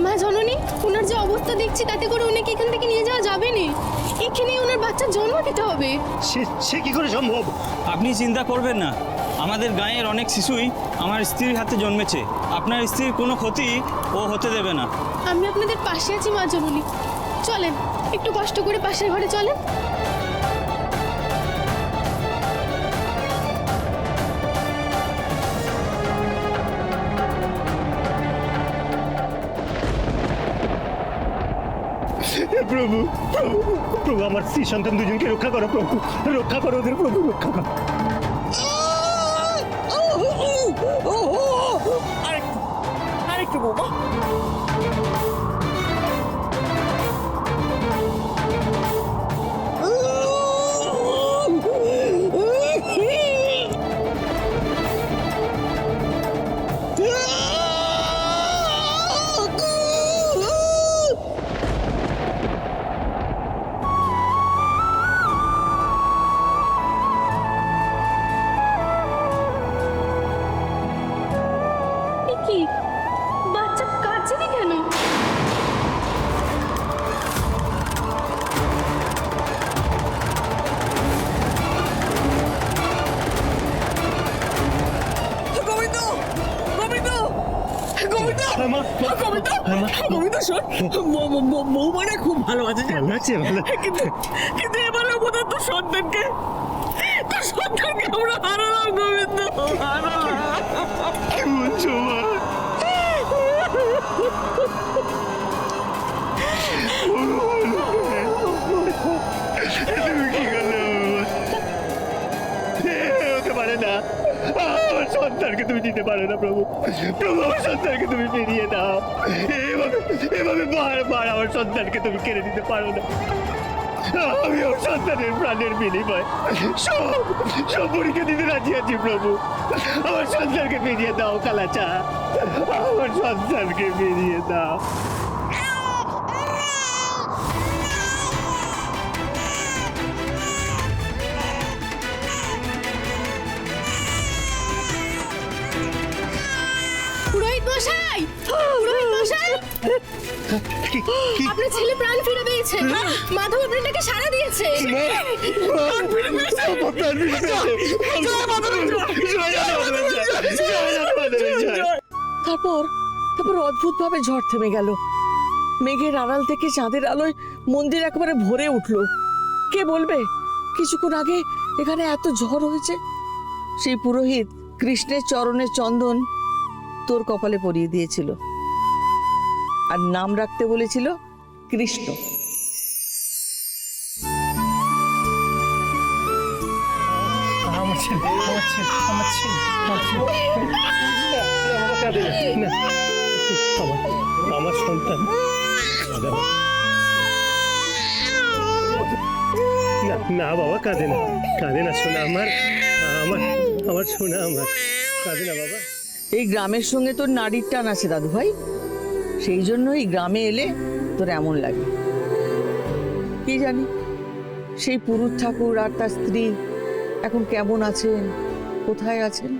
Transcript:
মা জননী ওনার যে অবস্থা দেখছি তাতে করে উনাকে এখান থেকে নিয়ে যাওয়া যাবে না। এখানেই ওনার বাচ্চার জন্ম দিতে হবে। সে সে কি করে সম্ভব? আপনি চিন্তা করবেন না। আমাদের গাঁয়ের অনেক শিশুই আমার স্ত্রীর হাতে জন্মেছে। আপনার স্ত্রীর কোনো ক্ষতি ও হতে দেবে না। আমি আপনাদের পাশে আছি মা জননী চলেন একটু কষ্ট করে পাশের ঘরে চলেন। প্রভু প্রভু প্রভু আমার স্ত্রী সন্তান দুজনকে রক্ষা করো প্রভু রক্ষা করো ওদের প্রভু রক্ষা করো আরেকটু আরেকটু বৌমা হ্যাঁ, মা, মা, গোবিন্দ মা। গোবিন্দ শোন। বৌ- বৌ- বৌ- বৌমাটা খুব ভালো আছে ভালো আছে ভালো। কিন্তু কিন্তু এবারে বোধ তোর সন্তানকে তোর সন্তানকে আমরা হারালাম গোবিন্দ। হারালাম কি বলছো মা তুমি কি করলে হতে পারে না। আমার সন্তানকে তুমি দিতে পারো না, প্রভু। প্রভু, আমার সন্তানকে তুমি ফিরিয়ে দাও। এভাবে এভাবে বারবার আমার সন্তানকে তুমি কেড়ে দিতে পারো না। আমি আমার সন্তানের প্রাণের বিনিময় সব সব পরীক্ষা দিতে রাজি আছি, প্রভু। আমার সন্তানকে ফিরিয়ে দাও কালাচা আমার সন্তানকে ফিরিয়ে দাও। মশাই পুরোহিত মশাই আপনার ছেলে প্রাণ ফিরে পেয়েছে মাধব আপনাকে সারা দিয়েছে প্রাণ ফিরে পেয়েছে। প্রাণ ফিরে পেয়েছে। তারপর তারপর অদ্ভুত ভাবে ঝড় থেমে গেল মেঘের আড়াল থেকে চাঁদের আলোয় মন্দির একেবারে ভরে উঠল কে বলবে কিছুক্ষণ আগে এখানে এত ঝড় হয়েছে সেই পুরোহিত কৃষ্ণের চরণের চন্দন তোর কপালে পরিয়ে দিয়েছিল। আর নাম রাখতে বলেছিল কৃষ্ণ। আমার সন্তান। না না, বাবা, কাঁদে না। কাঁদে না, শোনা আমার আমার আমার শোনা আমার। কাঁদে না, বাবা। এই গ্রামের সঙ্গে তোর নারীর টান আছে দাদু ভাই সেই জন্য এই গ্রামে এলে তোর এমন লাগে। কি জানি? সেই পুরুষ ঠাকুর আর তার স্ত্রী এখন কেমন আছেন? কোথায় আছেন?